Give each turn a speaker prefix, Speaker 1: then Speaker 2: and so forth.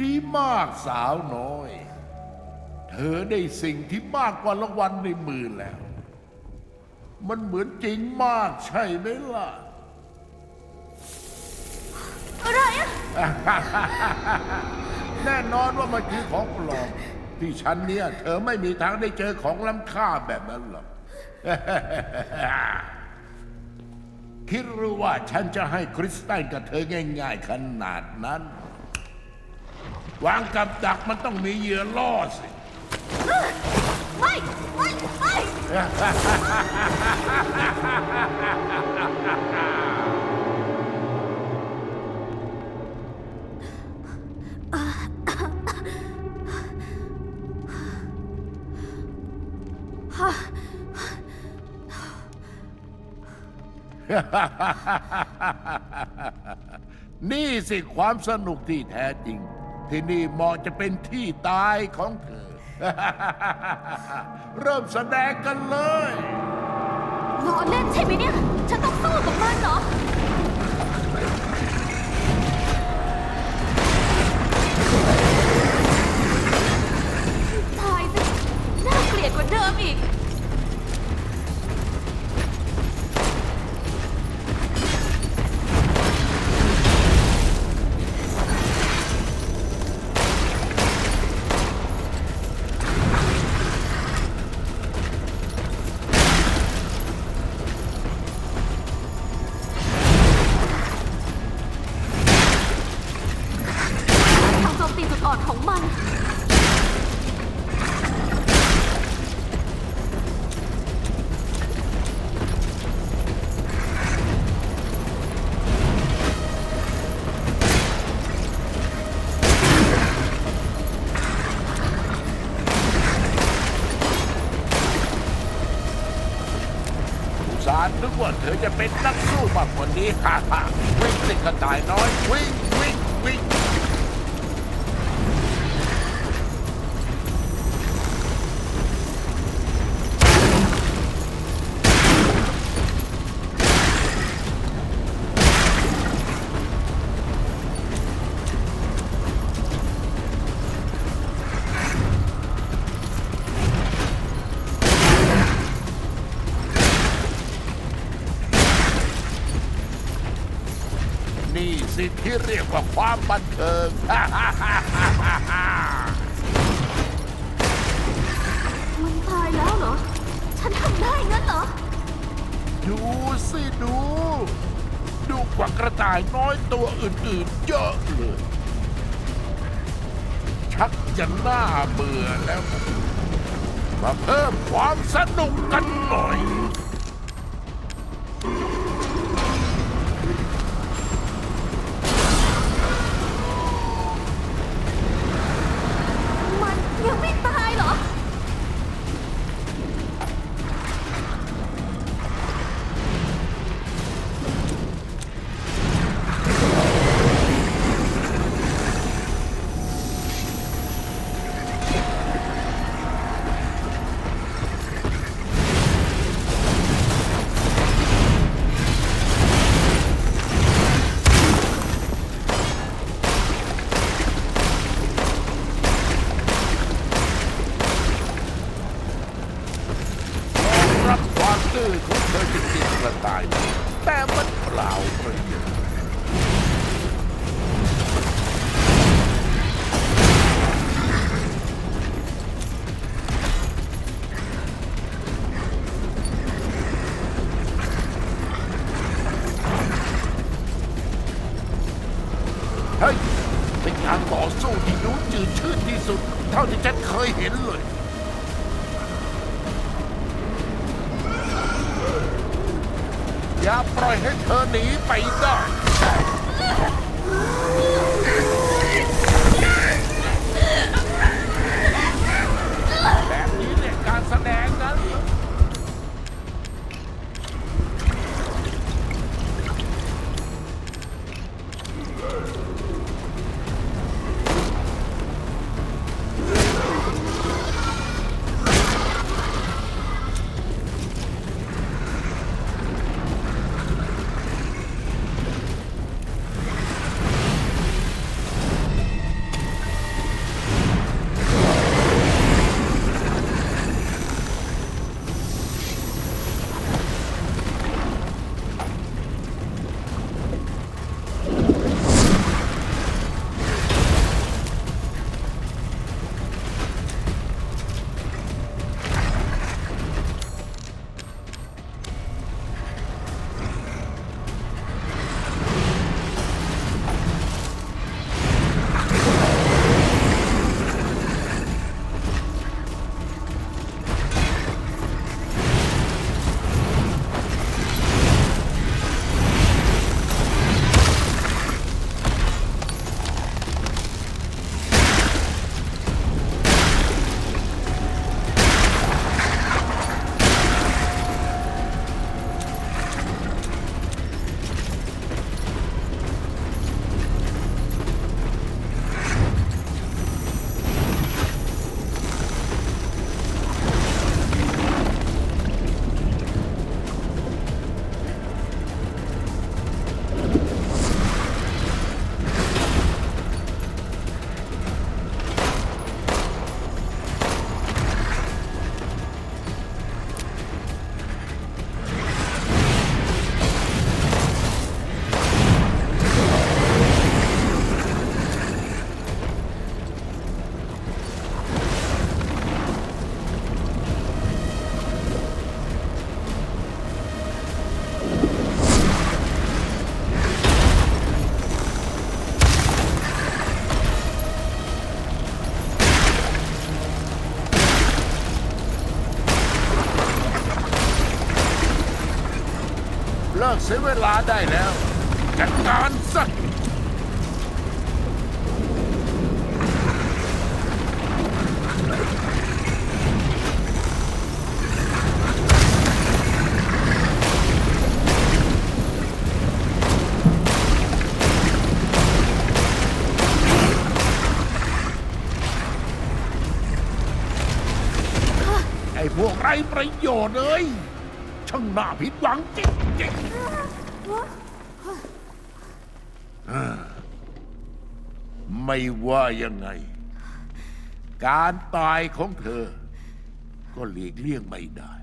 Speaker 1: ดีมากสาวน้อย เธอได้สิ่งที่มากกว่ารางวัลในมือแล้ว มันเหมือนจริงมากใช่ไหมล่ะ
Speaker 2: อะไรอะ
Speaker 1: แน่นอนว่ามันคือของปลอมที่ฉันเนี่ย เธอไม่มีทางได้เจอของล้ำค่าแบบนั้นหรอก คิดหรือว่าฉันจะให้คริสตัลกับเธอง่าย ๆ ขนาดนั้น วางกับดักมันต้องมีเหยื่อล่อสิ
Speaker 2: ไม่ไม่ไม่
Speaker 1: นี่สิความสนุกที่แท้จริง ที่นี่เหมาะจะเป็นที่ตายของเธอ เริ่มแสดงกันเลย
Speaker 2: ล้อเล่นใช่ไหมเนี่ย ฉันต้องสู้กับมันเหรอ อ่อนของมัน
Speaker 1: สารนึกว่าเธอจะเป็นนักสู้มากกว่านี้ฮ่าฮ่าวิ่งสิกระต่ายน้อย วิ่งวิ่ง วิ่งนี่สิที่เรียกว่าความบันเทิงฮ่าฮ่าฮ่าฮ่าฮ่าฮ่า
Speaker 2: มันตายแล้วเหรอ ฉันทำได้งั้นเหรอ
Speaker 1: ดูสิดู ดูกว่ากระต่ายน้อยตัวอื่นๆ เยอะเลย ชักจะน่าเบื่อแล้ว มาเพิ่มความสนุกกันหน่อย แต่มันเปล่าประโยชน์เฮ้ยเป็นการต่อสู้ที่ดูจืดชืดที่สุด เท่าที่ฉันเคยเห็นเลย อย่าปล่อยให้เธอหนีไปได้ เลิกเสียเวลาได้แล้ว จัดการซะไอ้พวกไรประโยชน์เอ้ย ช่างน่าผิดหวังจริงๆไม่ว่ายังไง การตายของเธอ ก็หลีกเลี่ยงไม่ได้